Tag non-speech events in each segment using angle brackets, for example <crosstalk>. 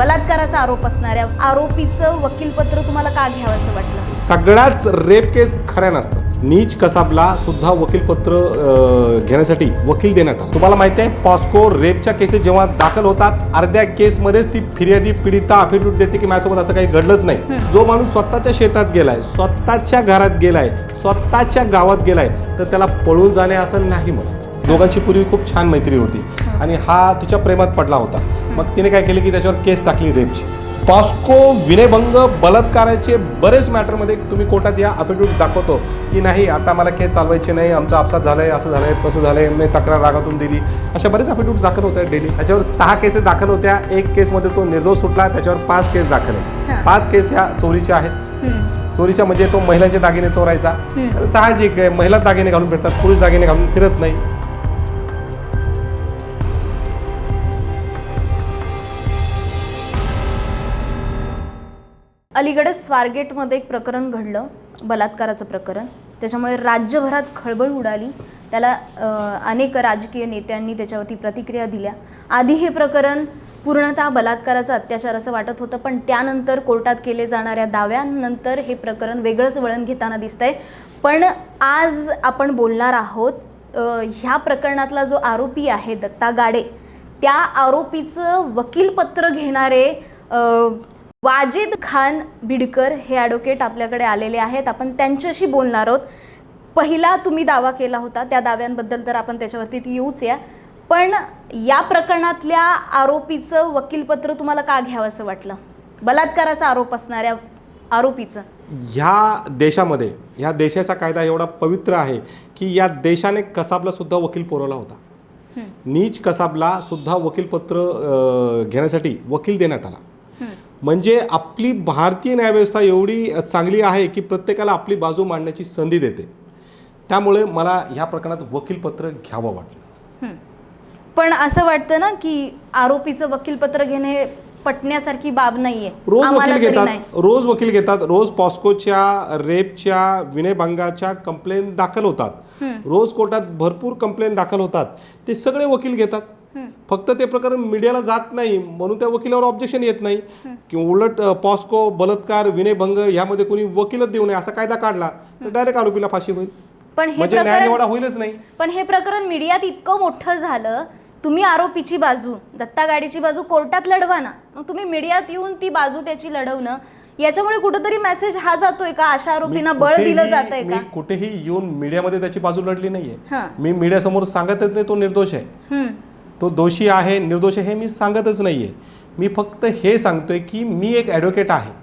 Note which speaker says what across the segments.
Speaker 1: बलात्काराचा आरोप असणाऱ्या आरोपीचं वकीलपत्र तुम्हाला का घ्यावं असं वाटलं?
Speaker 2: सगळ्याच रेप केस खऱ्या नसतात. नीच कसाबला सुद्धा वकीलपत्र घेण्यासाठी वकील देण्यात आला. तुम्हाला माहिती आहे पॉस्को रेपच्या केसेस जेव्हा दाखल होतात अर्ध्या केसमध्येच ती फिर्यादी पीडिता अफिडेविट देते की माझ्यासोबत असं काही घडलंच नाही. जो माणूस स्वतःच्या शेतात गेलाय स्वतःच्या घरात गेलाय स्वतःच्या गावात गेलाय तर त्याला पळून जाणे असं नाही मग दोघांची पूर्वी खूप छान मैत्री होती. आणि हा तिच्या प्रेमात पडला होता. मग तिने काय केलं की त्याच्यावर केस टाकली रेपची. पॉस्को विनयभंग बलात्काराचे बरेच मॅटरमध्ये तुम्ही कोर्टात या अफिडेविट्स दाखवतो की नाही आता मला केस चालवायचे नाही आमचा अपसात झालाय असं झालंय तसं झालंय मी तक्रार रागातून दिली. अशा बरेच अफिडेविट्स दाखल होत आहेत डेली त्याच्यावर सहा केसेस दाखल होत्या. एक केसमध्ये तो निर्दोष सुटला त्याच्यावर पाच केस दाखल आहेत. पाच केस ह्या चोरीच्या आहेत. चोरीच्या म्हणजे तो महिलांचे दागिने चोरायचा. साहजिक आहे महिला दागिने घालून फिरतात पुरुष दागिने घालून फिरत नाही.
Speaker 1: अलीकडे स्वारगेटमध्ये एक प्रकरण घडलं बलात्काराचं प्रकरण. त्याच्यामुळे राज्यभरात खळबळ उडाली. त्याला अनेक राजकीय नेत्यांनी त्याच्यावरती प्रतिक्रिया दिल्या. आधी हे प्रकरण पूर्णतः बलात्काराचा अत्याचार असं वाटत होतं पण त्यानंतर कोर्टात केले जाणाऱ्या दाव्यानंतर हे प्रकरण वेगळंच वळण घेताना दिसतंय. पण आज आपण बोलणार आहोत ह्या प्रकरणातला जो आरोपी आहे दत्ता गाडे त्या आरोपीचं वकीलपत्र घेणारे वाजिद खान बिडकर हे ॲडव्होकेट आपल्याकडे आलेले आहेत. आपण त्यांच्याशी बोलणार आहोत. पहिला तुम्ही दावा केला होता. त्या दाव्यांबद्दल तर आपण त्याच्यावरती येऊच या. पण या प्रकरणातल्या आरोपीचं वकीलपत्र तुम्हाला का घ्यावं असं वाटलं? बलात्काराचा आरोप असणाऱ्या आरोपीचं.
Speaker 2: ह्या देशामध्ये ह्या देशाचा कायदा एवढा पवित्र आहे की या देशाने कसाबला सुद्धा वकील पुरवला होता. नीच कसाबला सुद्धा वकीलपत्र घेण्यासाठी वकील देण्यात आला. म्हणजे आपली भारतीय न्यायव्यवस्था एवढी चांगली आहे की प्रत्येकाला आपली बाजू मांडण्याची संधी देते. त्यामुळे मला ह्या प्रकरणात वकीलपत्र घ्यावं वाटलं.
Speaker 1: पण असं वाटतं ना की आरोपीचं वकीलपत्र घेणे पटण्यासारखी बाब नाहीये.
Speaker 2: रोज वकील घेतात. रोज वकील घेतात रोज पॉस्कोच्या रेपच्या विनयभंगाच्या कंप्लेन दाखल होतात. रोज कोर्टात भरपूर कंप्लेन दाखल होतात. ते सगळे वकील घेतात. फक्त ते प्रकरण मीडियाला जात नाही म्हणून त्या वकिलावर ऑब्जेक्शन येत नाही. किंवा उलट पॉस्को बलात्कार विनयभंग यामध्ये कोणी वकीलच देऊ नये असा कायदा काढला तर डायरेक्ट आरोपीला फाशी होईल.
Speaker 1: पण हे
Speaker 2: म्हणजे न्याय निवाडा
Speaker 1: प्रकरण
Speaker 2: होईलच नाही.
Speaker 1: पण हे प्रकरण मीडियात इतकं मोठं झालं तुम्ही आरोपीची बाजू दत्ता गाडीची बाजू कोर्टात लढवा ना. मग तुम्ही मीडियात येऊन ती बाजू त्याची लढवणं याच्यामुळे कुठंतरी मेसेज हा जातोय का? अशा आरोपींना बळ दिलं जात आहे का
Speaker 2: कुठेही येऊन मीडियामध्ये त्याची बाजू लढली नाहीये. मी मीडियासमोर सांगतच नाही तो निर्दोष आहे. तो दोषी आहे निर्दोष हे मी सांगतच नाही आहे मी फक्त हे सांगतो आहे की मी एक ॲडव्होकेट आहे.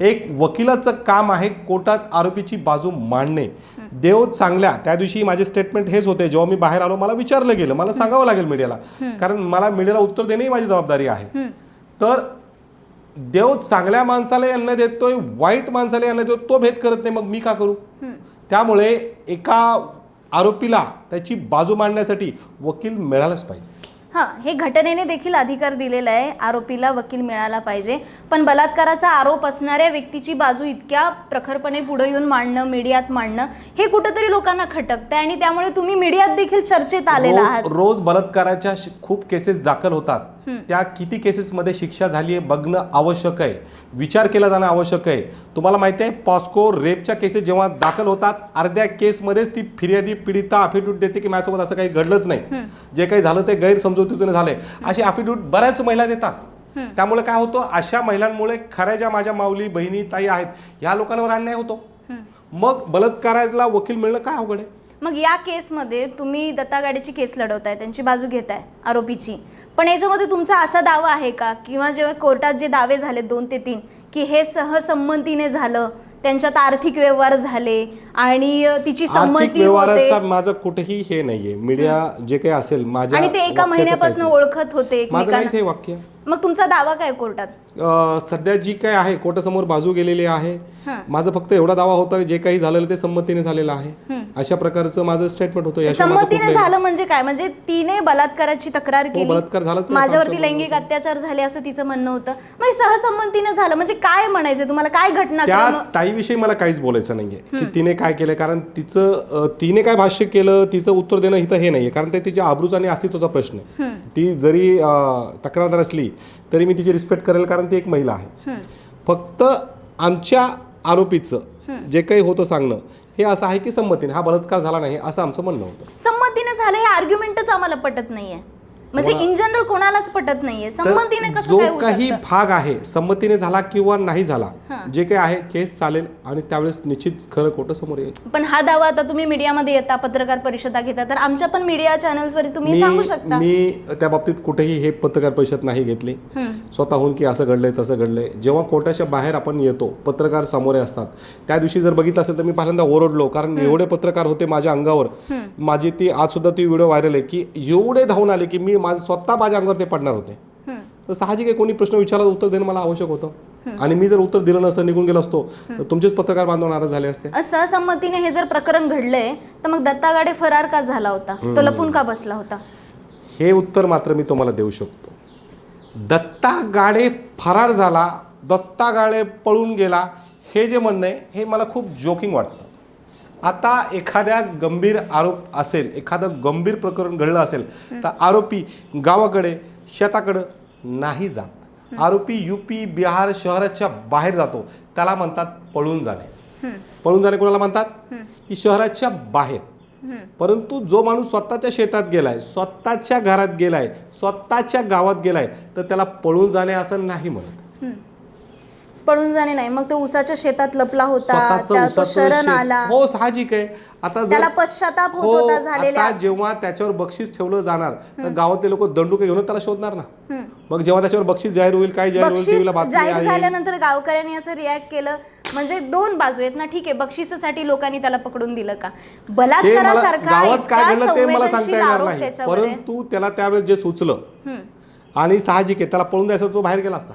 Speaker 2: एक वकिलाचं काम आहे कोर्टात आरोपीची बाजू मांडणे. देव चांगल्या त्या दिवशी माझे स्टेटमेंट हेच होते. जेव्हा मी बाहेर आलो मला विचारलं गेलं. मला सांगावं लागेल मीडियाला. कारण मला मीडियाला उत्तर देणे ही माझी जबाबदारी आहे. तर देव चांगल्या माणसाला अन्न देतोय वाईट माणसाला अन्न देतो तो भेद करत नाही. मग मी का करू? त्यामुळे एका आरोपीला त्याची बाजू मांडण्यासाठी वकील मिळालाच पाहिजे.
Speaker 1: हां हे घटनेने देखील अधिकार दिलेला आहे. आरोपीला वकील मिळाला पाहिजे. पण बलात्काराचा आरोप असणाऱ्या व्यक्तीची बाजू इतक्या प्रखरपणे पुढे येऊन मांडणं मीडियात मांडणं हे कुठंतरी लोकांना खटकतंय आणि त्यामुळे तुम्ही मीडियात देखील चर्चेत आलेला आहात.
Speaker 2: रोज बलात्काराच्या खूप केसेस दाखल होतात. त्या किती केसेसमध्ये शिक्षा झाली आहे बघणं आवश्यक आहे. विचार केला जाणं आवश्यक आहे. तुम्हाला माहिती आहे पॉस्को रेपच्या केसेस जेव्हा दाखल होतात अर्ध्या केसमध्येच ती फिर्यादी पीडिता अफिडेविट देते की माझ्यासोबत असं काही घडलंच नाही. जे काही झालं ते गैरसमजुतीने झालंय. अशी अफिडेविट बऱ्याच महिला देतात. त्यामुळे काय होतं अशा महिलांमुळे खऱ्या ज्या माझ्या माऊली बहिणी ताई आहेत ह्या लोकांवर अन्याय होतो. मग बलात्काराला वकील मिळणं काय अवघड आहे?
Speaker 1: मग या केसमध्ये तुम्ही दत्ता गाडीची केस लढवताय त्यांची बाजू घेताय आरोपीची. पण याच्यामध्ये तुमचा असा दावा आहे का? किंवा जेव्हा कोर्टात जे दावे झाले दोन ते तीन की हे सहसंमतीने झालं त्यांच्यात आर्थिक व्यवहार झाले आणि तिची संमती
Speaker 2: व्यवहाराचा माझं कुठेही हे नाहीये. मीडिया जे काही असेल माझ्या
Speaker 1: आणि ते एका महिन्यापासून ओळखत होते.
Speaker 2: माझं वाक्य.
Speaker 1: मग तुमचा दावा काय कोर्टात?
Speaker 2: सध्या जी काय आहे कोर्टासमोर बाजू गेलेली आहे.
Speaker 1: हां.
Speaker 2: माझं फक्त एवढा दावा होता जे काही झालेलं ते संमतीने झालेलं आहे. अशा प्रकारचं माझं स्टेटमेंट होतं.
Speaker 1: संमतीने झालं म्हणजे काय? म्हणजे तिने बलात्काराची तक्रार केली.
Speaker 2: हो, बलात्कार झालाच नाही,
Speaker 1: माझ्यावरती लैंगिक अत्याचार झाले असं तिचं म्हणणं होतं. मग सहसंमतीने झालं. म्हणजे काय म्हणायचं? तुम्हाला काय घटना
Speaker 2: त्या ताईविषयी मला काहीच बोलायचं नाहीये की तिने काय केलं? कारण तिचं तिने काय भाष्य केलं? तिचं उत्तर देणं इथं हे नाहीये. कारण ते तिच्या आब्रूचा आणि अस्तित्वाचा प्रश्न ती जरी तक्रारदार असली तरी मी तिची रिस्पेक्ट करेल कारण ती एक महिला आहे. फक्त आमच्या आरोपीचं जे काही होतं सांगणं हे असं आहे की संमतीने. हा बलात्कार झाला नाही असं आमचं म्हणणं होतं.
Speaker 1: संमतीने झालं हे आर्ग्युमेंटच आम्हाला पटत नाहीये. म्हणजे इन जनरल कोणालाच पटत नाहीये. संमतीने कसं
Speaker 2: जो
Speaker 1: होऊ
Speaker 2: काही
Speaker 1: शकतं?
Speaker 2: भाग आहे संमतीने झाला किंवा नाही झाला जे काही आहे केस चालेल आणि त्यावेळेस निश्चित खरं खोटं समोर येईल.
Speaker 1: पण हा दावा आता तुम्ही मीडियामध्ये येता पत्रकार परिषदा घेता तर आमच्या पण मीडिया चॅनल्सवर तुम्ही सांगू शकता.
Speaker 2: मी मी त्या बाबतीत कुठेही हे पत्रकार परिषद नाही घेतली. स्वतःहून की असं घडलंय तसं घडलंय. जेव्हा कोर्टाच्या बाहेर आपण येतो पत्रकार समोर असतात त्या दिवशी जर बघितलं असेल तर मी पहिल्यांदा ओरडलो कारण एवढे पत्रकार होते माझ्या अंगावर. माझी ती आज सुद्धा ती व्हिडिओ व्हायरल आहे की एवढे धावून आले की मी माझं स्वतः माझ्या अंगावर ते पडणार होते. तर साहजिक आहे कोणी प्रश्न विचारला उत्तर देणं मला आवश्यक होतं. आणि मी जर उत्तर दिलं नसतं निघून गेलो असतो तर तुमचेच पत्रकार बांधव नाराज झाले असते.
Speaker 1: असहसंमतीने हे जर प्रकरण घडलंय तर मग दत्ता गाडे फरार का झाला होता? तो लपून का बसला होता?
Speaker 2: हे उत्तर मात्र मी तुम्हाला देऊ शकतो. दत्ता गाडे फरार झाला दत्ता गाडे पळून गेला हे जे म्हणणं आहे हे मला खूप जोकिंग वाटतं. आता एखाद्या गंभीर आरोप असेल एखादं गंभीर प्रकरण घडलं असेल तर आरोपी गावाकडे शेताकडं नाही जात. आरोपी युपी बिहार शहराच्या बाहेर जातो. त्याला म्हणतात पळून जाणे पळून जाणे कोणाला म्हणतात? की शहराच्या बाहेर. परंतु जो माणूस स्वतःच्या शेतात गेलाय स्वतःच्या घरात गेलाय स्वतःच्या गावात गेलाय तर त्याला पळून जाणे असं नाही म्हणत.
Speaker 1: पळून जाणे नाही. मग तो उसाच्या शेतात लपला होता
Speaker 2: स्वतःचं
Speaker 1: त्या तो
Speaker 2: उसाचं
Speaker 1: शरण
Speaker 2: शेत-
Speaker 1: आला.
Speaker 2: हो साहजिक आहे. आता
Speaker 1: त्याला पश्चाताप होत
Speaker 2: हो
Speaker 1: होता झालेल्या.
Speaker 2: आता जेव्हा त्याच्यावर बक्षीस ठेवलं जाणार तर गावातले लोक दंडुके घेऊन त्याला शोधणार ना. मग जेव्हा त्याच्यावर बक्षीस जाहीर होईल काय जाहीर होईल
Speaker 1: बक्षीस
Speaker 2: टीव्हीला बातमी
Speaker 1: जाहीर
Speaker 2: आहे.
Speaker 1: झाल्यानंतर गावकऱ्यांनी असं रिॲक्ट केलं. म्हणजे दोन बाजू आहेत ना ठीक आहे बक्षिसासाठी लोकांनी त्याला पकडून दिलं का?
Speaker 2: ते मला
Speaker 1: बलात्कारासारखा
Speaker 2: गावात काय
Speaker 1: इतका
Speaker 2: घडलं ते मला सांगता
Speaker 1: संवेदनशील
Speaker 2: येणार
Speaker 1: आरोप
Speaker 2: नाही.
Speaker 1: त्याच्यावर आहे.
Speaker 2: परंतु त्याला त्यावेळेस जे सुचलं आणि साहजिक आहे त्याला पळून द्यायचं तो बाहेर गेला असता.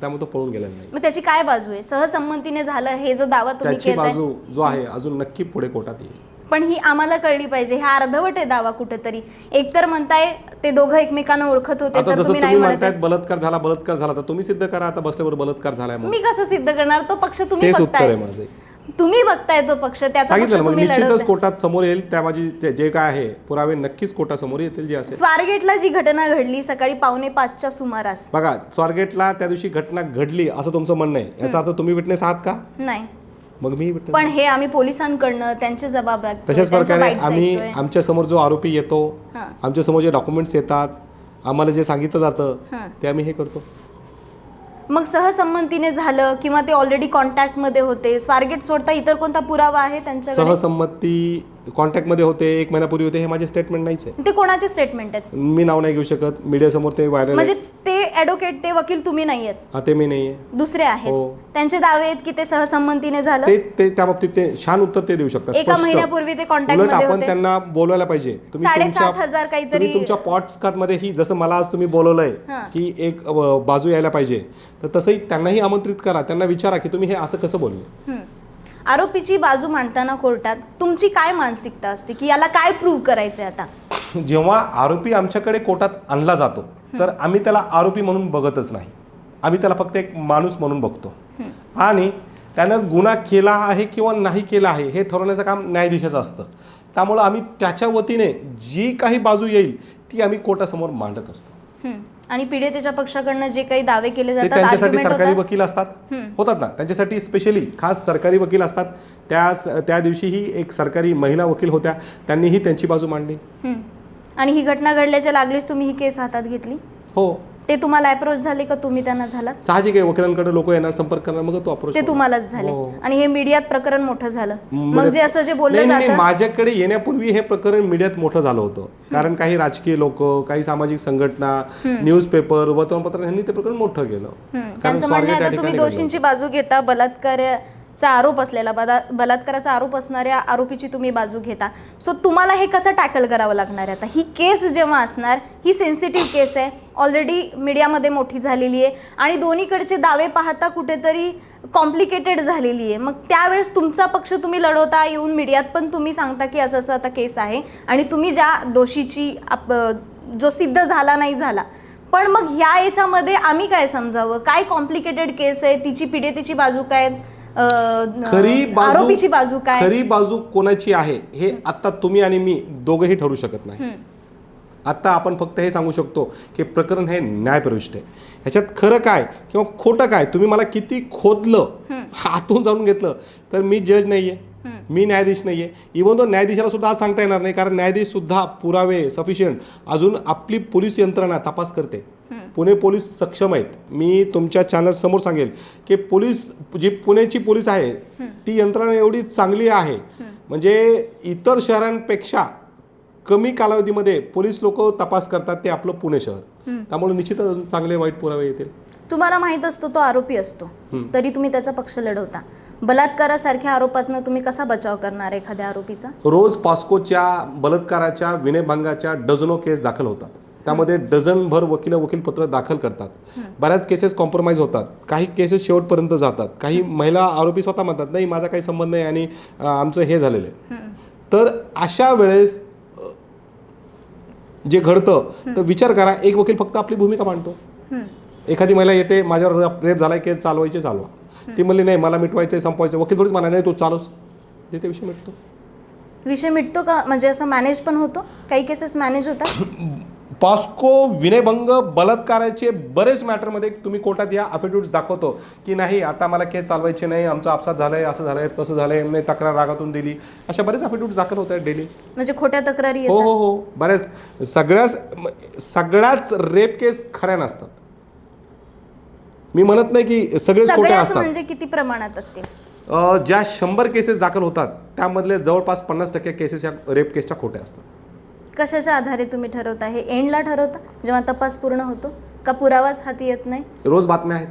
Speaker 2: त्यामुळे तो पळून गेलेला नाही.
Speaker 1: मग त्याची काय बाजू आहे? सहसंमतीने झालं हे जो दावा तुम्ही
Speaker 2: त्याची
Speaker 1: केलाय
Speaker 2: बाजू जो आहे अजून नक्की पुढे कोर्टात येईल.
Speaker 1: पण ही आम्हाला कळली पाहिजे. हा अर्धवट आहे दावा कुठेतरी. एकतर म्हणताय ते दोघं एकमेकांना ओळखत होते
Speaker 2: आता
Speaker 1: तर
Speaker 2: जसं
Speaker 1: तुम्ही नाही
Speaker 2: तुम्ही
Speaker 1: म्हणत
Speaker 2: म्हणतायत बलात्कार झाला बलात्कार झाला तर तुम्ही सिद्ध करा आता बसल्यावर बलात्कार झालाय म्हणून.
Speaker 1: मी कसं सिद्ध करणार? तो पक्ष तुम्ही
Speaker 2: तेच उत्तर आहे माझं
Speaker 1: तुम्ही बघताय तो पक्ष त्याचा पक्ष
Speaker 2: सांगितलं ना, मग
Speaker 1: तुम्ही
Speaker 2: निश्चितच
Speaker 1: लढवताय.
Speaker 2: कोर्टात समोर येईल त्या माझी जे काय आहे पुरावे नक्कीच कोर्टासमोर येतील जे असेल
Speaker 1: स्वारगेटला जी घटना घडली सकाळी पावणे पाचच्या सुमारास
Speaker 2: बघा स्वारगेटला त्या दिवशी घटना घडली असं तुमचं म्हणणं आहे याचा अर्थ तुम्ही विटनेस आहात का
Speaker 1: नाही
Speaker 2: मग मी
Speaker 1: पण हे आम्ही पोलिसांकडनं त्यांचे जबाब
Speaker 2: तशाच प्रकारे आम्ही. आमच्यासमोर जो आरोपी येतो
Speaker 1: हां.
Speaker 2: आमच्यासमोर जे डॉक्युमेंट्स येतात आम्हाला जे सांगितलं जातं
Speaker 1: हां.
Speaker 2: ते आम्ही हे करतो
Speaker 1: मग सहसंमतीने झालं किंवा ते ऑलरेडी कॉन्टॅक्टमध्ये होते. स्वारगेट सोडता इतर कोणता पुरावा आहे त्यांच्या
Speaker 2: सहसंमती कॉन्टॅक्टमध्ये होते एक महिन्यापूर्वी होते हे माझे स्टेटमेंट नाहीच आहे
Speaker 1: ते कोणाचे स्टेटमेंट आहेत
Speaker 2: मी नाव नाही घेऊ शकत मीडियासमोर ते व्हायरल
Speaker 1: म्हणजे ते ऍडव्होकेट ते वकील तुम्ही नाही आहेत
Speaker 2: हा, ते मी नाही आहे
Speaker 1: दुसरे आहेत
Speaker 2: हो.
Speaker 1: त्यांचे दावे आहेत की ते सहसंमतीने झालं
Speaker 2: ते ते त्या बाबतीत ते छान उत्तर ते देऊ शकतात
Speaker 1: एका
Speaker 2: स्पष्ट.
Speaker 1: महिन्यापूर्वी ते contact उलटमध्ये
Speaker 2: आपण
Speaker 1: होते.
Speaker 2: त्यांना बोलवायला पाहिजे
Speaker 1: साडेसात हजार काहीतरी-
Speaker 2: तुम्ही तुमच्या पॉट्सकात मध्ये ही जसं मला आज तुम्ही बोलवलंय
Speaker 1: हां.
Speaker 2: की एक अ, बाजू यायला पाहिजे तर तसंही त्यांनाही आमंत्रित करा त्यांना विचारा की तुम्ही हे असं कसं बोलले
Speaker 1: हम्म. आरोपीची बाजू मांडताना कोर्टात तुमची काय मानसिकता असते? की याला काय प्रूव्ह करायचंय आता? <clears throat>
Speaker 2: जेव्हा आरोपी आमच्याकडे कोर्टात आणला जातो तर आम्ही त्याला आरोपी म्हणून बघतच नाही. आम्ही त्याला फक्त एक माणूस म्हणून बघतो. आणि त्यानं गुन्हा केला आहे किंवा नाही केला आहे हे ठरवण्याचं काम न्यायाधीशाचं असतं. त्यामुळं आम्ही त्याच्या वतीने जी काही बाजू येईल ती आम्ही कोर्टासमोर मांडत असतो.
Speaker 1: आणि पीडितेच्या पक्षाकडनं जे काही दावे केले
Speaker 2: ते
Speaker 1: जातात
Speaker 2: त्यांच्यासाठी
Speaker 1: argument
Speaker 2: सरकारी. वकील असतात. होतात ना. त्यांच्यासाठी स्पेशली खास सरकारी वकील असतात. त्या त्या दिवशीही एक सरकारी महिला वकील होत्या. त्यांनीही त्यांची बाजू मांडली.
Speaker 1: हम्म. आणि ही घटना घडल्याच्या लागलीच तुम्ही ही केस हातात घेतली?
Speaker 2: हो.
Speaker 1: ते तुम्हाला अप्रोच झाले का तुम्ही त्यांना झालात?
Speaker 2: साहजिक आहे वकिलांकडे लोक येणार संपर्क करणार मग तो अप्रोच
Speaker 1: ते तुम्हालाच झाले.
Speaker 2: हो.
Speaker 1: आणि हे मीडियात प्रकरण मोठं झालं. मग जे असं जे बोललं
Speaker 2: नाही, नाही, नाही,
Speaker 1: जातं
Speaker 2: माझ्याकडे येण्यापूर्वी हे प्रकरण मीडियात मोठं झालं होतं. कारण काही राजकीय लोक काही सामाजिक संघटना न्यूजपेपर वर्तमानपत्र यांनी ते प्रकरण मोठं केलं.
Speaker 1: हम्म.
Speaker 2: कारण
Speaker 1: त्यांचं म्हणणं
Speaker 2: स्वारगेट
Speaker 1: आहे
Speaker 2: या
Speaker 1: आता तुम्ही
Speaker 2: ठिकाणी घडलं.
Speaker 1: दोषींची बाजू घेता चा आरोप असलेला बला- बलात्काराचा आरोप असणाऱ्या आरोपीची तुम्ही बाजू घेता. सो तुम्हाला हे कसं टॅकल करावं लागणार आहे आता? ही केस जेव्हा असणार ही सेन्सिटिव्ह केस आहे. ऑलरेडी मीडियामध्ये मोठी झालेली आहे. आणि दोन्हीकडचे दावे पाहता कुठेतरी कॉम्प्लिकेटेड झालेली आहे. मग त्यावेळेस तुमचा पक्ष तुम्ही लढवता येऊन मीडियात पण तुम्ही सांगता की असं असं आता केस आहे. आणि तुम्ही ज्या दोषीची आप- जो सिद्ध झाला नाही झाला. पण मग ह्या याच्यामध्ये आम्ही काय समजावं? काय कॉम्प्लिकेटेड केस आहे? तिची पीडितेची बाजू काय अं,
Speaker 2: खरी बाजू
Speaker 1: आरोपीची बाजू काय?
Speaker 2: खरी बाजू कोणाची आहे हे आता तुम्ही आणि मी दोघंही ठरू शकत नाही. आत्ता आपण फक्त हे सांगू शकतो की प्रकरण हे न्यायप्रविष्ट आहे. ह्याच्यात खरं काय किंवा खोटं काय तुम्ही मला किती खोदलं आतून जाणून घेतलं तर मी जज नाही आहे मी न्यायाधीश नाही आहे इवन तो न्यायाधीशाला सुद्धा आज सांगता येणार नाही कारण न्यायाधीश सुद्धा पुरावे सफिशियंट अजून आपली पोलीस यंत्रणा तपास करते. पुणे पोलीस सक्षम आहेत. मी तुमच्या चॅनल समोर सांगेल की पोलीस जी पुण्याची पोलीस आहे ती यंत्रणा एवढी चांगली आहे. म्हणजे इतर शहरांपेक्षा कमी कालावधीमध्ये पोलीस लोक तपास करतात ते आपलं पुणे शहर. त्यामुळे निश्चितच चांगले वाईट पुरावे येतील.
Speaker 1: तुम्हाला माहीत असतो तो आरोपी असतो. तरी तुम्ही त्याचा पक्ष लढवता. बलात्कारासारख्या आरोपातनं तुम्ही कसा बचाव करणार एखाद्या आरोपीचा?
Speaker 2: रोज पॉस्कोच्या बलात्काराच्या विनयभंगाच्या डझनो केस दाखल होतात. त्यामध्ये डझनभर वकील वकीलपत्र दाखल करतात. बऱ्याच केसेस कॉम्प्रोमाइज होतात. काही केसेस शेवटपर्यंत जातात. काही महिला आरोपी स्वतः म्हणतात नाही माझा काही संबंध नाही आणि आमचं हे झालेलं आहे. तर अशा वेळेस जे घडतं तर विचार करा एक वकील फक्त आपली भूमिका मांडतो. एखादी महिला येते माझ्यावर रेप- रेप झालाय केस चालवायचे चालवा. ती म्हणली नाही मला मिटवायचं संपवायचं वकील थोडीच म्हणा नाही तू चालूच ते विषय मिटतो.
Speaker 1: विषय मिटतो का? म्हणजे असं मॅनेज पण होतो? काही केसेस मॅनेज होतात? <clears throat>
Speaker 2: पॉस्को विनयभंग बलात्काराचे बरेच मॅटरमध्ये तुम्ही कोर्टात या अफिडेविट्स दाखवतो की नाही आता मला केस चालवायचे नाही आमचा अपसात झालाय असं झालंय तसं झालंय नाही तक्रार रागातून दिली. अशा बरेच अफिडेविट्स दाखल होत आहेत डेली
Speaker 1: म्हणजे खोट्या तक्रारी
Speaker 2: हो हो हो. बऱ्याच सगळ्याच सगळ्याच रेप केस खऱ्या नसतात. मी म्हणत नाही की सगळेच खोटे
Speaker 1: सगळ्याच
Speaker 2: असतात.
Speaker 1: म्हणजे किती प्रमाणात असतील?
Speaker 2: अ, ज्या शंभर केसेस दाखल होतात त्यामधले जवळपास पन्नास टक्के केसेस या रेप केसच्या खोट्या असतात.
Speaker 1: कशाच्या आधारे तुम्ही ठरवता? हे एंडला ठरवता? जेव्हा तपास पूर्ण होतो? का पुरावाच हाती येत नाही?
Speaker 2: रोज बातम्या आहेत.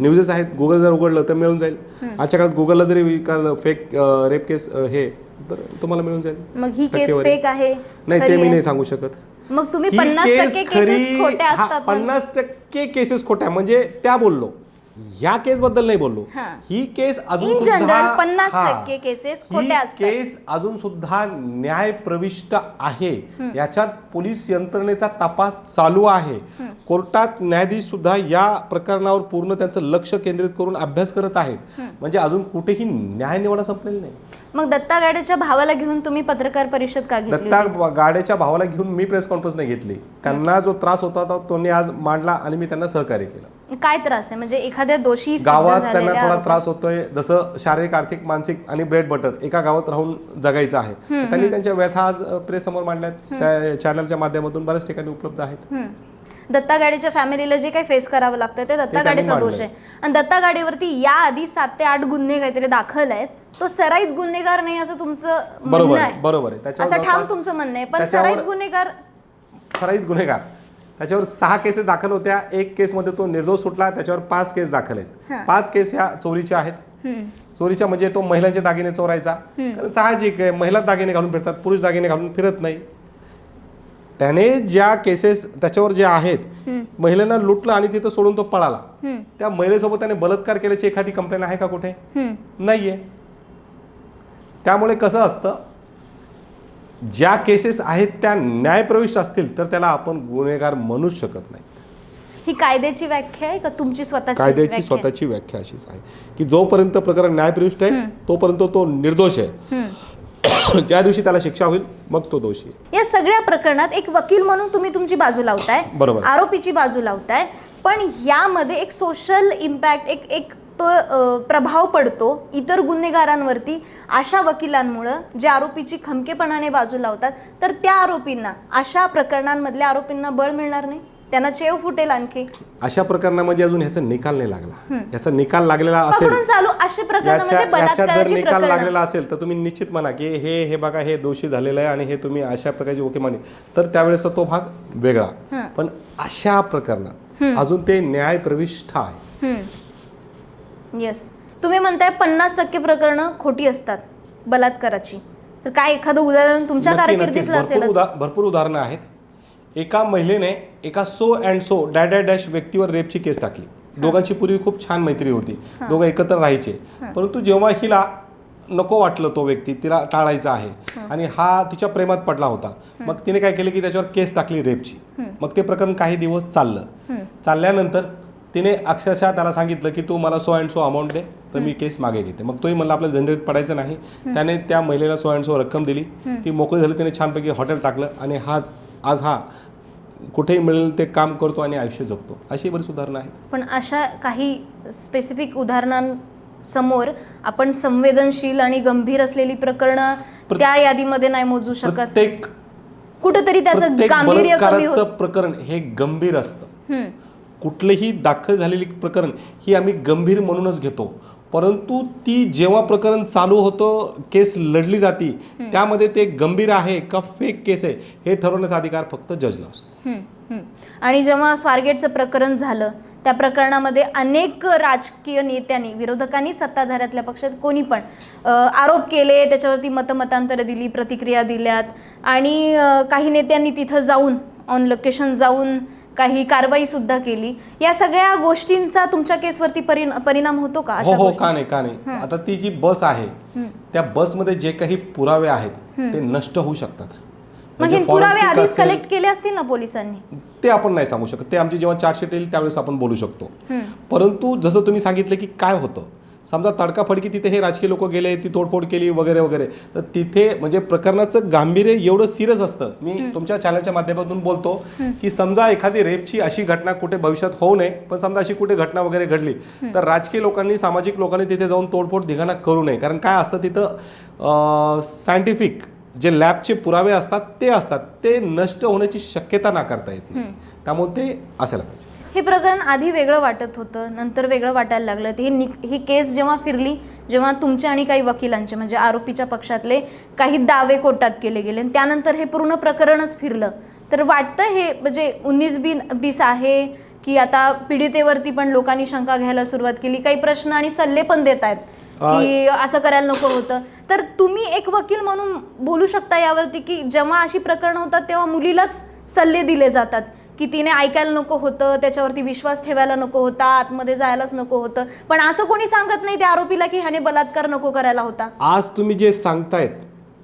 Speaker 2: न्यूजेस आहेत. गुगल जर उघडलं तर मिळून जाईल. आजच्या काळात गुगलला जरी फेक रेप केस हे तर तुम्हाला मिळून जाईल.
Speaker 1: मग ही केस. फेक आहे?
Speaker 2: नाही ते मी? नाही सांगू शकत.
Speaker 1: मग तुम्ही. पन्नास टक्के केसेस खोट्या. म्हणजे
Speaker 2: त्या बोललो. ह्या केस बद्दल नाही बोललो.
Speaker 1: हा.
Speaker 2: केस अजून
Speaker 1: In
Speaker 2: सुद्धा
Speaker 1: general, 50%
Speaker 2: हा.
Speaker 1: टक्के असतात.
Speaker 2: केस अजून सुद्धा न्याय प्रविष्ट आहे. याच्यात पोलीस यंत्रणेचा तपास चालू आहे. कोर्टात न्यायाधीश सुद्धा या प्रकरणावर पूर्ण त्यांचं लक्ष केंद्रित करून अभ्यास करत आहेत. म्हणजे अजून कुठेही न्याय निवाडा संपलेला नाही.
Speaker 1: मग दत्ता गाडेच्या भावाला घेऊन तुम्ही पत्रकार परिषद का घेतली
Speaker 2: दत्ता गाड्याच्या भावाला घेऊन मी प्रेस कॉन्फरन्स नाही घेतली. त्यांना जो त्रास होता तो त्यांनी आज मांडला आणि मी त्यांना सहकार्य केलं.
Speaker 1: काय त्रास आहे? म्हणजे एखाद्या दोषी सिद्ध
Speaker 2: गावात त्यांना
Speaker 1: झालेल्या
Speaker 2: थोडा त्रास होतोय. जसं शारीरिक आर्थिक मानसिक आणि ब्रेड बटर एका गावात राहून जगायचं आहे. त्यांनी त्यांच्या व्यथा आज प्रेस समोर मांडल्यात. त्या चॅनलच्या माध्यमातून बऱ्याच ठिकाणी उपलब्ध आहेत.
Speaker 1: हम्म. दत्ता गाडीच्या फॅमिलीला जे काही फेस करावं लागतं ते दत्ता
Speaker 2: त्यांनी
Speaker 1: गाडीचा दोष. आहे. आणि दत्ता गाडीवरती या आधी सात ते आठ गुन्हे काहीतरी दाखल आहेत. तो सराईत गुन्हेगार नाही असं तुमचं
Speaker 2: बरोबर
Speaker 1: म्हणणं
Speaker 2: आहे
Speaker 1: आहे?
Speaker 2: बरोबर आहे. त्याच्यावर
Speaker 1: असं ठाम
Speaker 2: जवळपास-
Speaker 1: तुमचं म्हणणं आहे. पण
Speaker 2: त्याच्यावर-
Speaker 1: सराईत गुन्हेगार
Speaker 2: सराईत गुन्हेगार. त्याच्यावर सहा केसेस दाखल होत्या. एक केसमध्ये तो निर्दोष सुटला त्याच्यावर पाच केस दाखल आहेत. पाच केस ह्या चोरीच्या आहेत. चोरीच्या म्हणजे तो महिलांचे दागिने चोरायचा. कारण साहजिक आहे महिला दागिने घालून फिरतात पुरुष दागिने घालून फिरत नाही. त्याने ज्या केसेस त्याच्यावर जे आहेत महिलांना लुटलं आणि तिथं सोडून तो पळाला. त्या महिलेसोबत त्याने बलात्कार केल्याची एखादी कंप्लेंट आहे का कुठे? नाहीये. त्यामुळे कसं असतं ज्या केसेस आहेत त्या न्यायप्रविष्ट असतील तर त्याला आपण गुन्हेगार म्हणूच शकत नाही.
Speaker 1: ही कायद्याची व्याख्या आहे का? तुमची स्वतःची
Speaker 2: कायद्याची
Speaker 1: व्याख्या आहे?
Speaker 2: स्वतःची व्याख्या अशीच आहे की जोपर्यंत प्रकरण न्यायप्रविष्ट आहे तोपर्यंत तो निर्दोष आहे. <coughs> ज्या दिवशी त्याला शिक्षा होईल मग तो दोषी आहे.
Speaker 1: या सगळ्या प्रकरणात एक वकील म्हणून तुम्ही तुमची बाजू लावताय
Speaker 2: बरोबर.
Speaker 1: आरोपीची बाजू लावताय पण यामध्ये एक सोशल इम्पॅक्ट एक एक तो प्रभाव पडतो इतर गुन्हेगारांवरती अशा वकिलांमुळं जे आरोपीची खमकेपणाने बाजू लावतात तर त्या आरोपींना अशा प्रकरणांमधल्या आरोपींना बळ मिळणार नाही? त्यांना चेव फुटेल आणखी?
Speaker 2: अशा प्रकरणामध्ये अजून ह्याचा निकाल नाही लागला. याचा निकाल लागलेला असेल.
Speaker 1: चालू असे म्हणजे
Speaker 2: जर निकाल. लागलेला असेल तर तुम्ही निश्चित म्हणा की हे हे बघा हे दोषी झालेलं आहे आणि हे तुम्ही अशा प्रकारची ओके माने तर त्यावेळेस तो भाग वेगळा. पण अशा प्रकरणात अजून ते न्याय प्रविष्ठ आहे
Speaker 1: येस तुम्ही म्हणताय पन्नास टक्के प्रकरणं खोटी असतात बलात्काराची. तर काय एखादं उदाहरण तुमच्या
Speaker 2: नक्की नक्कीच.
Speaker 1: कारकिर्दीतलं
Speaker 2: भरपूर
Speaker 1: असेलच
Speaker 2: उदा भरपूर उदाहरणं आहेत. एका महिलेने एका सो अँड सो डॅ डॅ डॅश व्यक्तीवर रेपची केस टाकली. दोघांची पूर्वी खूप छान मैत्री होती. दोघं एकत्र राहायचे. परंतु जेव्हा हिला नको वाटलं तो व्यक्ती तिला टाळायचा आहे आणि हा तिच्या प्रेमात पडला होता मग तिने काय केलं की त्याच्यावर केस टाकली रेपची मग ते प्रकरण काही दिवस चाललं. चालल्यानंतर तिने अक्षरशः त्याला सांगितलं की तू मला सो अँड सो अमाऊंट दे तर मी केस मागे घेते. मग तोही म्हणला आपल्याला झंझट पडायचं नाही. त्याने त्या महिलेला सो अँड सो रक्कम दिली. ती मोकळी झाली त्याने छानपैकी हॉटेल टाकलं आणि हाच आज हा कुठेही मिळेल ते काम करतो आणि आयुष्य जगतो. अशी बरीच उदाहरणं आहेत.
Speaker 1: पण अशा काही स्पेसिफिक उदाहरणांसमोर आपण संवेदनशील आणि गंभीर असलेली प्रकरणं त्या यादीमध्ये नाही मोजू शकत. कुठंतरी त्याचं गांभीर्य
Speaker 2: प्रकरण हे गंभीर असतं. कुठलंही दाखल झालेली प्रकरण ही आम्ही गंभीर म्हणूनच घेतो. परंतु ती जेव्हा प्रकरण चालू होतं केस लढली जाती त्यामध्ये ते गंभीर आहे का फेक केस आहे हे ठरवण्याचा अधिकार फक्त जजला असतो.
Speaker 1: आणि जेव्हा स्वारगेटचं प्रकरण झालं त्या प्रकरणामध्ये अनेक राजकीय नेत्यांनी विरोधकांनी सत्ताधाऱ्यातल्या पक्षात कोणी पण आरोप केले त्याच्यावरती मतमतांतरं दिली प्रतिक्रिया दिल्यात. आणि काही नेत्यांनी तिथं जाऊन ऑन लोकेशन जाऊन काही कारवाई सुद्धा केली. या सगळ्या गोष्टींचा तुमच्या केसवरती परिण परिणाम होतो का?
Speaker 2: हो
Speaker 1: अशा
Speaker 2: हो
Speaker 1: गोष्टी?
Speaker 2: का नाही का नाही. आता ती जी बस आहे त्या बसमध्ये जे काही पुरावे आहेत ते नष्ट होऊ शकतात. म्हणजे
Speaker 1: हे पुरावे
Speaker 2: forensic
Speaker 1: आधीच
Speaker 2: असेल,
Speaker 1: कलेक्ट केले असतील ना पोलिसांनी?
Speaker 2: ते आपण नाही सांगू शकत. ते आमची जेव्हा चार्जशीट येईल त्यावेळेस आपण बोलू शकतो. परंतु जसं तुम्ही सांगितलं की काय होतं समजा तडकाफडकी तिथे हे राजकीय लोक गेले ती तोडफोड केली वगैरे वगैरे. तर तिथे म्हणजे प्रकरणाचं गांभीर्य एवढं सिरियस असतं. मी तुमच्या चॅनलच्या माध्यमातून बोलतो की समजा एखादी रेपची अशी घटना कुठे भविष्यात होऊ नये पण समजा अशी कुठे घटना वगैरे घडली तर राजकीय लोकांनी सामाजिक लोकांनी तिथे जाऊन तोडफोड धिगाणा करू नये. कारण काय असतं तिथं सायंटिफिक जे लॅबचे पुरावे असतात ते असतात. ते नष्ट होण्याची शक्यता नाकारता येत नाही. त्यामुळे ते असायला पाहिजे.
Speaker 1: हे प्रकरण आधी वेगळं वाटत होतं नंतर वेगळं वाटायला लागलं. हे नि ही केस जेव्हा फिरली जेव्हा तुमचे आणि काही वकिलांचे म्हणजे आरोपीच्या पक्षातले काही दावे कोर्टात केले गेले आणि त्यानंतर हे पूर्ण प्रकरणच फिरलं. तर वाटतं हे म्हणजे उन्नीस बिन बीस आहे की आता पीडितेवरती पण लोकांनी शंका घ्यायला सुरुवात केली काही प्रश्न आणि सल्ले पण देत आहेत की असं करायला नको होतं. तर तुम्ही एक वकील म्हणून बोलू शकता यावरती की जेव्हा अशी प्रकरणं होतात तेव्हा मुलीलाच सल्ले दिले जातात. की तिने ऐकायला नको होतं त्याच्यावरती विश्वास ठेवायला नको होता आतमध्ये जायलाच नको होतं. पण असं कोणी सांगत नाही त्या आरोपीला की ह्याने बलात्कार नको करायला होता.
Speaker 2: आज तुम्ही जे सांगतायत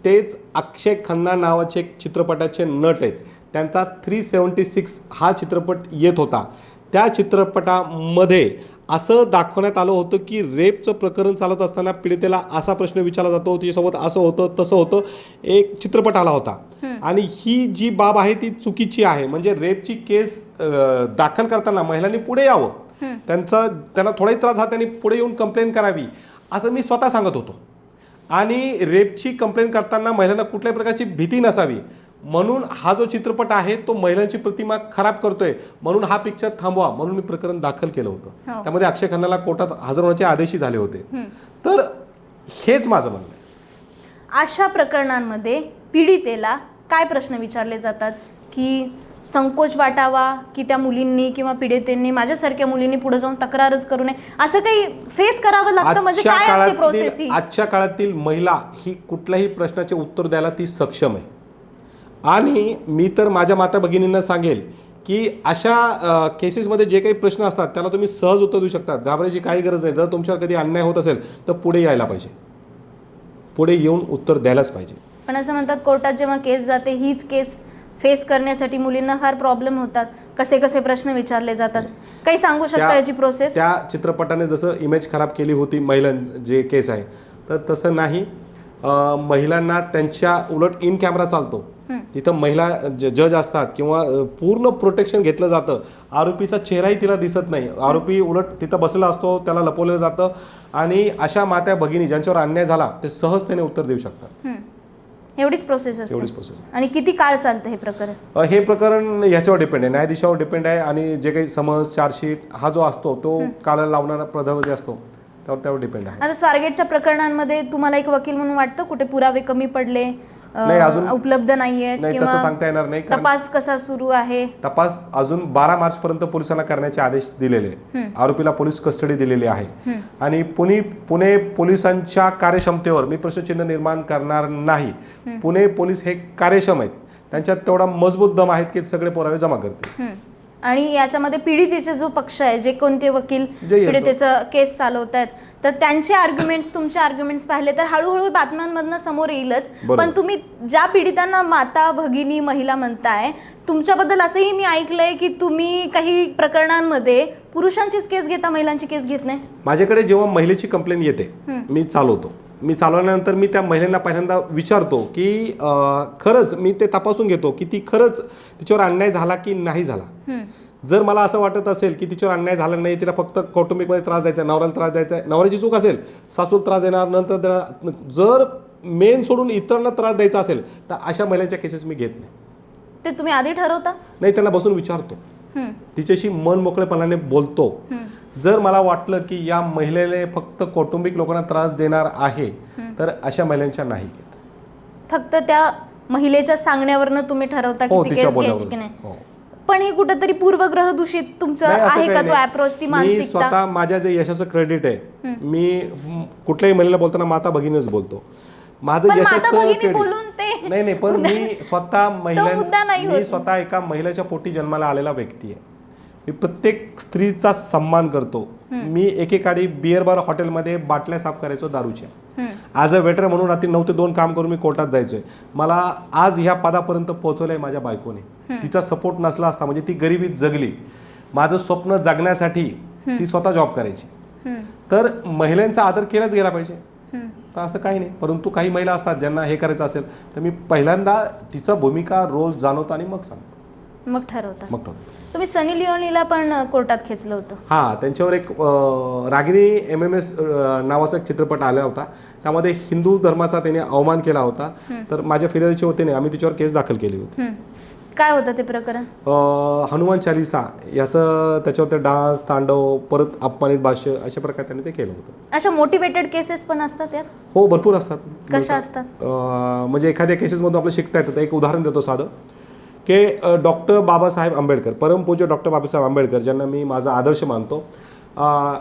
Speaker 2: तेच अक्षय खन्ना नावाचे एक चित्रपटाचे नट आहेत. त्यांचा थ्री सेवन्टी सिक्स हा चित्रपट येत होता. त्या चित्रपटामध्ये असं दाखवण्यात आलं होतं की रेपचं प्रकरण चालत असताना पीडितेला असा प्रश्न विचारला जातो तिच्यासोबत असं होतं तसं होतं एक चित्रपट आला होता. आणि ही जी बाब आहे ती चुकीची आहे. म्हणजे रेपची केस दाखल करताना महिलांनी पुढे यावं. त्यांचा त्यांना थोडाही त्रास झाला त्यांनी पुढे येऊन कंप्लेंट करावी असं मी स्वतः सांगत होतो. आणि रेपची कंप्लेंट करताना महिलांना कुठल्याही प्रकारची भीती नसावी. म्हणून हा जो चित्रपट आहे तो महिलांची प्रतिमा खराब करतोय. म्हणून हा पिक्चर थांबवा म्हणून मी प्रकरण दाखल केलं होतं.
Speaker 1: हो.
Speaker 2: त्यामध्ये अक्षय खन्नाला कोर्टात हजर होण्याचे आदेशही झाले होते. तर हेच माझं म्हणणं आहे.
Speaker 1: अशा प्रकरणांमध्ये पीडितेला काय प्रश्न विचारले जातात? की संकोच वाटावा की त्या मुलींनी किंवा पीडितेंनी माझ्यासारख्या मुलींनी पुढे जाऊन तक्रारच करू नये? असं काही फेस करावं लागतं? म्हणजे काय असते प्रोसेस
Speaker 2: काळातील आजच्या काळातील महिला ही कुठल्याही प्रश्नाचे उत्तर द्यायला ती सक्षम आहे. आणि मी तर माझ्या माता भगिनींना सांगेल की अशा केसेसमध्ये जे काही प्रश्न असतात त्याला तुम्ही सहज उत्तर देऊ शकता. घाबरायची काही गरज नाही. जर तुमच्यावर कधी अन्याय होत असेल तर पुढे यायला पाहिजे. पुढे येऊन उत्तर द्यायलाच पाहिजे.
Speaker 1: पण असं म्हणतात कोर्टात जेव्हा केस जाते हीच केस फेस करण्यासाठी मुलींना फार प्रॉब्लेम होतात. कसे कसे प्रश्न विचारले जातात. काही सांगू शकता याची प्रोसेस
Speaker 2: त्या चित्रपटाने जसं इमेज खराब केली होती महिलां जे केस आहे तर तसं नाही. महिलांना त्यांच्या उलट इन कॅमेरा चालतो. तिथं महिला जज असतात किंवा पूर्ण प्रोटेक्शन घेतलं जातं. आरोपीचा चेहराही तिला दिसत नाही. आरोपी उलट तिथं बसलेला असतो त्याला लपवलं जातं आणि अशा मात्या भगिनी ज्यांच्यावर अन्याय झाला ते सहजतेने उत्तर देऊ शकतात.
Speaker 1: एवढीच प्रोसेस असते.
Speaker 2: एवढीच प्रोसेस
Speaker 1: आणि किती काळ चालतं हे प्रकरण?
Speaker 2: हे प्रकरण ह्याच्यावर डिपेंड आहे. न्यायाधीशावर डिपेंड आहे आणि जे काही समज चार्जशीट हा जो असतो तो काला लावणारा प्रधावधी असतो त्यावर त्यावर डिपेंड आहे.
Speaker 1: आता स्वारगेटच्या प्रकरणांमध्ये तुम्हाला एक वकील म्हणून वाटतं? कुठे पुरावे कमी पडले?
Speaker 2: नाही, अजून-
Speaker 1: उपलब्ध नाहीयेत
Speaker 2: नाही तसं सांगता येणार नाही
Speaker 1: तपास कसा सुरू आहे?
Speaker 2: तपास अजून बारा मार्च पर्यंत पोलिसांना करण्याचे आदेश दिलेले. आरोपीला पोलीस कस्टडी दिलेली आहे. आणि पुणे पुणे पोलिसांच्या कार्यक्षमतेवर मी प्रश्नचिन्ह निर्माण करणार नाही. पुणे पोलीस हे कार्यक्षम आहेत. त्यांच्यात तेवढा मजबूत दम आहेत की सगळे पुरावे जमा करतील.
Speaker 1: आणि याच्यामध्ये पीडितेचे जो पक्ष आहे जे कोणते वकील. पीडितेचं केस चालवत आहेत तर त्यांचे आर्ग्युमेंट्स तुमचे आर्ग्युमेंट्स पाहिले तर हळूहळू बातम्यांमधनं समोर येईलच. पण तुम्ही ज्या पीडितांना माता भगिनी महिला म्हणताय तुमच्याबद्दल असंही मी ऐकलंय की तुम्ही काही प्रकरणांमध्ये पुरुषांचीच केस घेता महिलांची केस घेत नाही
Speaker 2: माझ्याकडे जेव्हा महिलेची कंप्लेंट येते मी चालवतो मी चालवल्यानंतर मी त्या महिलांना पहिल्यांदा विचारतो की खरंच मी ते तपासून घेतो की ती खरंच तिच्यावर अन्याय झाला की नाही झाला? जर मला असं वाटत असेल की तिच्यावर अन्याय झाला नाही तिला फक्त कौटुंबिकमध्ये त्रास द्यायचा नवऱ्याला त्रास द्यायचा नवऱ्याची चूक असेल सासूला त्रास देणार नंतर देणार जर मेन सोडून इतरांना त्रास द्यायचा असेल तर अशा महिलांच्या केसेस मी घेत नाही.
Speaker 1: ते तुम्ही आधी ठरवता?
Speaker 2: नाही त्यांना बसून विचारतो. तिच्याशी मन मोकळेपणाने बोलतो. जर मला वाटलं की या महिलेने फक्त कौटुंबिक लोकांना त्रास देणार आहे तर अशा महिलांच्या नाही घेत
Speaker 1: फक्त त्या महिलेच्या सांगण्यावरनं तुम्ही ठरवता
Speaker 2: हो
Speaker 1: की ती
Speaker 2: तिच्या
Speaker 1: केस घ्यायची की
Speaker 2: बोलण्यावर
Speaker 1: नाही पण हे कुठंतरी पूर्वग्रह दूषित तुमचं
Speaker 2: नाही, असं
Speaker 1: आहे
Speaker 2: काही
Speaker 1: का तो
Speaker 2: नाही.
Speaker 1: अप्रोच ती
Speaker 2: मी
Speaker 1: मानसिकता?
Speaker 2: स्वतः माझ्या जे यशाचं क्रेडिट आहे मी म, कुठल्याही महिलेला बोलताना माता भगिनीच बोलतो. माझं
Speaker 1: पण माता
Speaker 2: यशाचं
Speaker 1: भगिनी
Speaker 2: credit-
Speaker 1: बोलून ते-
Speaker 2: नाही नाही पण मी <laughs> स्वतः
Speaker 1: मुद्दा नाही
Speaker 2: महिलां
Speaker 1: होत.
Speaker 2: मी स्वतः एका महिलेच्या पोटी जन्माला आलेला व्यक्ती आहे. मी प्रत्येक स्त्रीचा सन्मान करतो. मी एकेकाळी बिअर बार हॉटेलमध्ये बाटल्या साफ करायचो दारूच्या. ॲज अ वेटर म्हणून रात्री नऊ ते दोन काम करून मी कोर्टात जायचोय. मला आज ह्या पदापर्यंत पोहोचवलंय माझ्या बायकोने. तिचा सपोर्ट नसला असता म्हणजे ती गरिबीत जगली. माझं स्वप्न जगण्यासाठी ती स्वतः जॉब करायची. तर महिलांचा आदर केलाच गेला पाहिजे. तर असं काही नाही. परंतु काही महिला असतात ज्यांना हे करायचं असेल तर मी पहिल्यांदा तिचा भूमिका रोल जाणवतो आणि मग सांगतो.
Speaker 1: मग ठरवता.
Speaker 2: मग ठरवतो.
Speaker 1: तुम्ही सनी लिओनीला पण कोर्टात खेचलं होतं.
Speaker 2: हां त्यांच्यावर एक अं, रागिनी एम एम एस नावाचा एक चित्रपट आला होता. त्यामध्ये हिंदू धर्माचा त्याने अवमान केला होता. तर माझ्या फिर्यादीच्या वतीने आम्ही तिच्यावर केस दाखल केली होती.
Speaker 1: हं. काय होतं ते प्रकरण?
Speaker 2: अं, हनुमान चालिसा याचं त्याच्यावर ते डान्स तांडव परत अपमानित भाष्य अशा प्रकारे त्यांनी ते केलं होतं.
Speaker 1: अशा मोटिवेटेड केसेस पण असतात यात?
Speaker 2: हो भरपूर असतात.
Speaker 1: कशा असतात?
Speaker 2: अं, म्हणजे एखाद्या केसेसमधून आपलं शिकता येतं. एक उदाहरण देतो साधं. की डॉक्टर बाबासाहेब आंबेडकर परमपूज्य डॉक्टर बाबासाहेब आंबेडकर ज्यांना मी माझा आदर्श मानतो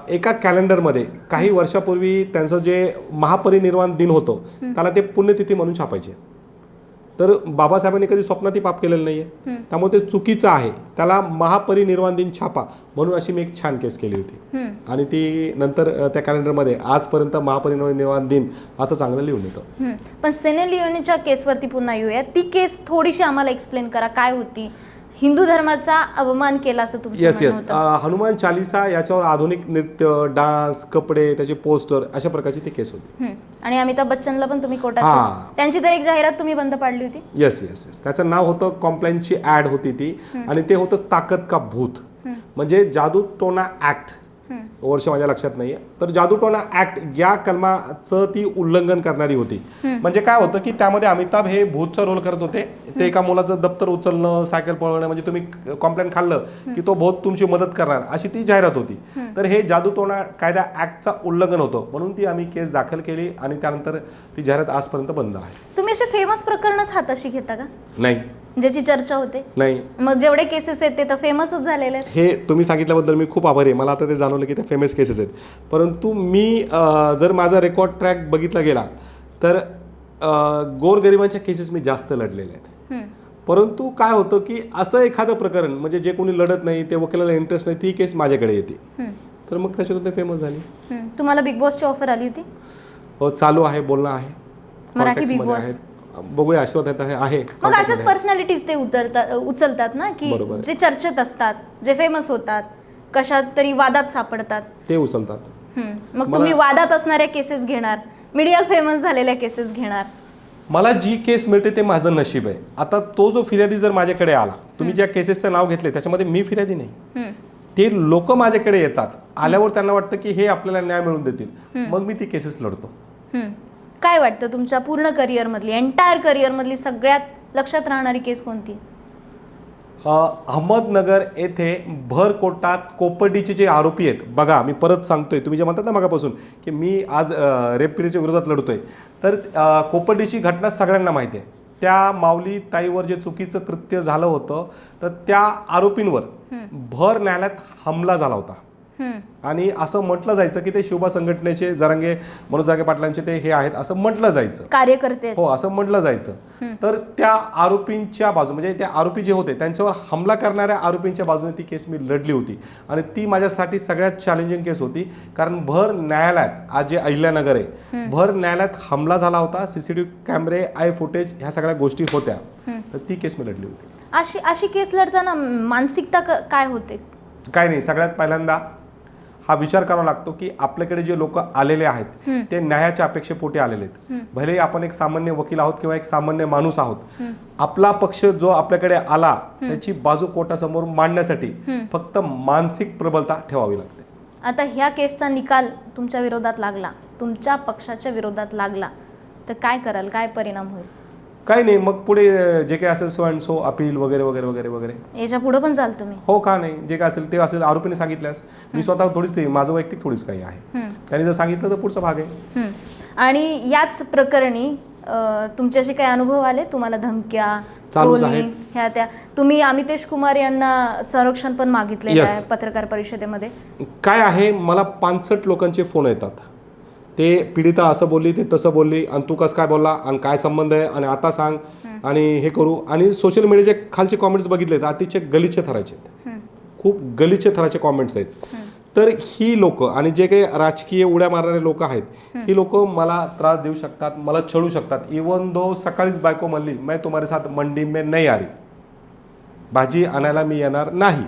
Speaker 2: एका कॅलेंडरमध्ये काही वर्षापूर्वी त्यांचं जे महापरिनिर्वाण दिन होतं त्याला ते पुण्यतिथी म्हणून छापायचे. तर बाबासाहेबांनी कधी स्वप्नातही पाप केलेलं नाही आहे त्यामुळे ते चुकीचं आहे. त्याला महापरिनिर्वाण दिन छापा म्हणून अशी मी एक छान केस केली होती. आणि ती नंतर त्या कॅलेंडरमध्ये आजपर्यंत महापरिनिर्वाण दिन असं चांगलं लिहून येतं.
Speaker 1: पण सेने लिओनीच्या केसवरती पुन्हा येऊया ती केस थोडीशी आम्हाला एक्सप्लेन करा. काय होती? हिंदू धर्माचा अवमान केला असं तुमचं
Speaker 2: येस येस. हनुमान चालिसा याच्यावर आधुनिक नृत्य डान्स कपडे त्याचे पोस्टर अशा प्रकारची ती केस होती.
Speaker 1: आणि अमिताभ बच्चनला पण तुम्ही कोर्टात. खेच- त्यांची तर एक जाहिरात तुम्ही बंद पाडली होती?
Speaker 2: येस येस येस त्याचं नाव होतं कॉम्प्लायनची ॲड होती ती. आणि ते होतं ताकद का भूत. म्हणजे जादू टोना ॲक्ट वर्ष माझ्या लक्षात नाहीये. तर जादू टोना ऍक्ट या कलमाचं ती उल्लंघन करणारी होती. म्हणजे काय होतं की त्यामध्ये अमिताभ हे भूतचा रोल करत होते. ते एका मुलाचं दप्तर उचलणं सायकल पळवणं म्हणजे तुम्ही कॉम्प्लेन खाल्लं की तो भूत तुमची मदत करणार अशी ती जाहिरात होती. तर हे जादू टोना कायदा ऍक्टचा उल्लंघन होतं. म्हणून ती आम्ही केस दाखल केली आणि त्यानंतर ती जाहिरात आजपर्यंत बंद आहे.
Speaker 1: तुम्ही असे फेमस प्रकरणच हाताशी घेता का?
Speaker 2: नाही.
Speaker 1: ज्याची चर्चा होते
Speaker 2: नाही
Speaker 1: मग जेवढे केसेस आहेत ते तर फेमसच झालेले आहेत
Speaker 2: हे तुम्ही सांगितल्याबद्दल मी खूप आभारी आहे मला आता ते जाणवलं की ते फेमस केसेस आहेत परंतु मी जर माझा रेकॉर्ड ट्रॅक बघितला गेला तर गोरगरिबांच्या केसेस मी जास्त लढलेले आहेत
Speaker 1: हं.
Speaker 2: परंतु काय होतं की असं एखादं प्रकरण म्हणजे जे कोणी लढत नाही ते वकिलाला इंटरेस्ट नाही ती केस माझ्याकडे येते
Speaker 1: हं.
Speaker 2: तर मग त्याच्यातून ते फेमस झाली
Speaker 1: हं. तुम्हाला बिग बॉसची ऑफर आली होती
Speaker 2: अ, चालू आहे बोलणं आहे
Speaker 1: मराठी Boss.
Speaker 2: आहेत. बघूया येत आहे.
Speaker 1: मग अशाच. पर्सनॅलिटीज ते उतरतात उचलतात ना की. जे चर्चेत असतात जे फेमस होतात कशात तरी वादात सापडतात.
Speaker 2: ते उचलतात.
Speaker 1: मग तुम्ही वादात असणाऱ्या केसेस घेणार मीडियात फेमस झालेल्या केसेस घेणार.
Speaker 2: मला जी केस मिळते ते माझं नशीब आहे. आता तो जो फिर्यादी जर माझ्याकडे आला तुम्ही ज्या केसेसचं नाव घेतले त्याच्यामध्ये मी फिर्यादी नाही. ते लोक माझ्याकडे येतात. आल्यावर त्यांना वाटतं की हे आपल्याला न्याय मिळवून देतील. मग मी ती केसेस लढतो.
Speaker 1: काय वाटतं तुमच्या पूर्ण करिअरमधली एंटायर करिअरमधली सगळ्यात लक्षात राहणारी केस कोणती?
Speaker 2: अहमदनगर येथे भर कोर्टात कोपर्डीचे जे आरोपी आहेत बघा मी परत सांगतोय तुम्ही जे म्हणतात ना मगापासून की मी आज अ, रेप पीडितेच्या विरोधात लढतोय. तर कोपर्डीची घटना सगळ्यांना माहिती आहे. त्या माऊली ताईवर जे चुकीचं कृत्य झालं होतं तर त्या आरोपींवर भर न्यायालयात हमला झाला होता. आणि असं म्हटलं जायचं की ते शिवबा संघटनेचे जरांगे मनोज जागे पाटलांचे ते हे आहेत असं म्हटलं जायचं.
Speaker 1: कार्यकर्ते.
Speaker 2: हो असं म्हटलं जायचं. तर त्या आरोपींच्या बाजू म्हणजे त्या आरोपी जे होते त्यांच्यावर हमला करणाऱ्या आरोपींच्या बाजूने ती केस मी लढली होती. आणि ती माझ्यासाठी सगळ्यात चॅलेंजिंग केस होती कारण भर न्यायालयात आज जे अहिल्यानगर आहे भर न्यायालयात हमला झाला होता सीसीटीव्ही कॅमेरे आय फुटेज ह्या सगळ्या गोष्टी होत्या. तर ती केस मी लढली होती.
Speaker 1: अशी अशी केस लढताना मानसिकता काय होते?
Speaker 2: काय नाही सगळ्यात पहिल्यांदा हा विचार करावा लागतो की आपल्याकडे जे लोक आलेले आहेत ते न्यायाच्या अपेक्षेपोटी आलेले आहेत. भले आपण एक सामान्य वकील आहोत किंवा एक सामान्य माणूस आहोत आपला पक्ष जो आपल्याकडे आला त्याची बाजू कोर्टासमोर मांडण्यासाठी फक्त मानसिक प्रबलता ठेवावी लागते.
Speaker 1: आता ह्या केसचा निकाल तुमच्या विरोधात लागला तुमच्या पक्षाच्या विरोधात लागला तर काय कराल? काय परिणाम होईल?
Speaker 2: काही नाही मग पुढे जे काही असेल सो अँड सो अपील वगैरे वगैरे वगैरे वगैरे.
Speaker 1: याच्यापुढे पण जाल तुम्ही
Speaker 2: हो का नाही? जे काय असेल ते असेल आरोपीने सांगितल्यास. मी स्वतः थोडीच ते माझं वैयक्तिक थोडीच काही आहे. त्यांनी जर सांगितलं तर पुढचा भाग आहे.
Speaker 1: आणि याच प्रकरणी अ, तुमचे असे काही अनुभव आले? तुम्हाला धमक्या. ह्या त्या. तुम्ही अमितेश कुमार यांना संरक्षण पण. आहे पत्रकार परिषदेमध्ये?
Speaker 2: काय आहे? मला पानसट लोकांचे फोन येतात. ते पीडिता असं बोलली ते तसं बोलली आणि तू कसं काय बोलला आणि काय संबंध आहे आणि आता सांग आणि हे करू. आणि सोशल मीडियाचे खालचे कॉमेंट्स बघितले तर अतिशय गलिच्छ थराचे आहेत. खूप गलिच्छ थराचे कॉमेंट्स आहेत. तर ही लोक आणि जे काही राजकीय उड्या मारणारे लोक आहेत ही लोक मला त्रास देऊ शकतात मला छळू शकतात. इवन दो सकाळीच बायको म्हणली मैं तुम्हारे साथ मंडी में नहीं आ रही. भाजी आणायला मी येणार नाही.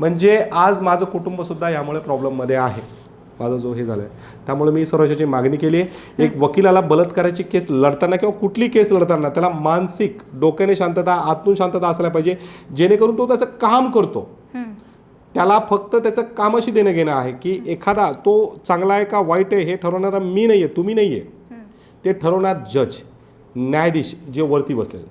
Speaker 2: म्हणजे आज माझं कुटुंब सुद्धा यामुळे प्रॉब्लेममध्ये आहे. माझा जो हे झालाय. त्यामुळे मी सर्वशाची मागणी केली आहे. एक वकिलाला बलात्काराची केस लढताना किंवा कुठली केस लढताना त्याला मानसिक डोक्याने शांतता आतून शांतता असल्या पाहिजे. जेणेकरून तो त्याचं काम करतो. त्याला फक्त त्याचं कामाशी देणं घेणं आहे की एखादा तो चांगला आहे का वाईट आहे हे ठरवणारा मी नाही आहे तुम्ही नाही आहे ते ठरवणार जज न्यायाधीश जे वरती बसलेले.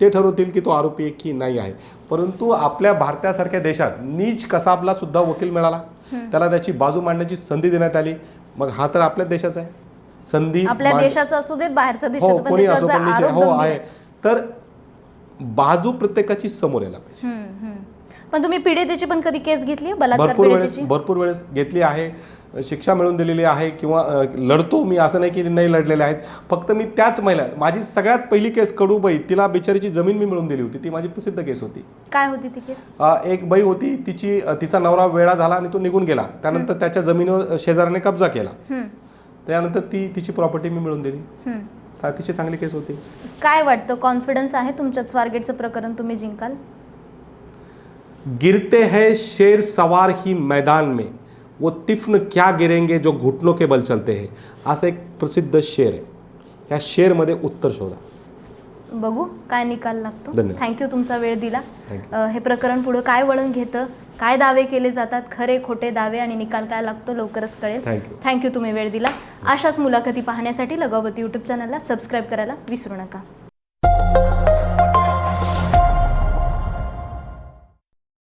Speaker 2: ते ठरवतील की तो आरोपी आहे की नाही आहे. परंतु आपल्या भारतासारख्या देशात नीच कसाबला सुद्धा वकील मिळाला? त्याला त्याची बाजू मांडण्याची संधी देण्यात आली. मग हा तर आपल्याच देशाचा आहे. संधी
Speaker 1: आपल्या देशाचं असू देत बाहेरचा देश
Speaker 2: हो
Speaker 1: पण
Speaker 2: कोणी असो हो आहे. तर बाजू प्रत्येकाची समोर यायला पाहिजे.
Speaker 1: पण तुम्ही पीडितेची पण कधी केस घेतली
Speaker 2: भरपूर वेळेस भरपूर वेळेस घेतली आहे. शिक्षा मिळवून दिलेली आहे किंवा लढतो मी असं नाही की नाही लढलेले आहेत. फक्त मी त्याच महिला माझी सगळ्यात पहिली केस कडूबाई तिला बिचारीची जमीन मी मिळवून दिली होती. ती माझी प्रसिद्ध केस होती.
Speaker 1: काय होती ती केस?
Speaker 2: अ, एक बाई होती तिची तिचा नवरा वेळा झाला आणि तो निघून गेला. त्यानंतर त्याच्या जमिनीवर शेजाऱ्याने कब्जा केला. त्यानंतर ती तिची प्रॉपर्टी मी मिळवून दिली. अतिशय चांगली केस होती.
Speaker 1: काय वाटतं? कॉन्फिडन्स आहे तुमच्यात? स्वारगेटचं प्रकरण तुम्ही जिंकाल?
Speaker 2: गिरते हैं शेर सवार ही मैदान में. वो तिफ्न क्या गिरेंगे जो घुटनों के बल चलते हैं? असं एक प्रसिद्ध शेर आहे या शेरमध्ये उत्तर शोधा।
Speaker 1: बघू काय निकाल लागतो?
Speaker 2: धन्यवाद.
Speaker 1: थँक्यू तुमचा वेळ दिला.
Speaker 2: Thank
Speaker 1: अ, हे प्रकरण पुढे काय वळण घेतं? काय दावे केले जातात? खरे खोटे दावे आणि निकाल काय लागतो? लवकरच कळेल.
Speaker 2: Thank you.
Speaker 1: थँक्यू तुम्ही वेळ दिला. अशाच मुलाखती पाहण्यासाठी लगावती यूट्यूब चॅनलला सबस्क्राईब करायला विसरू नका.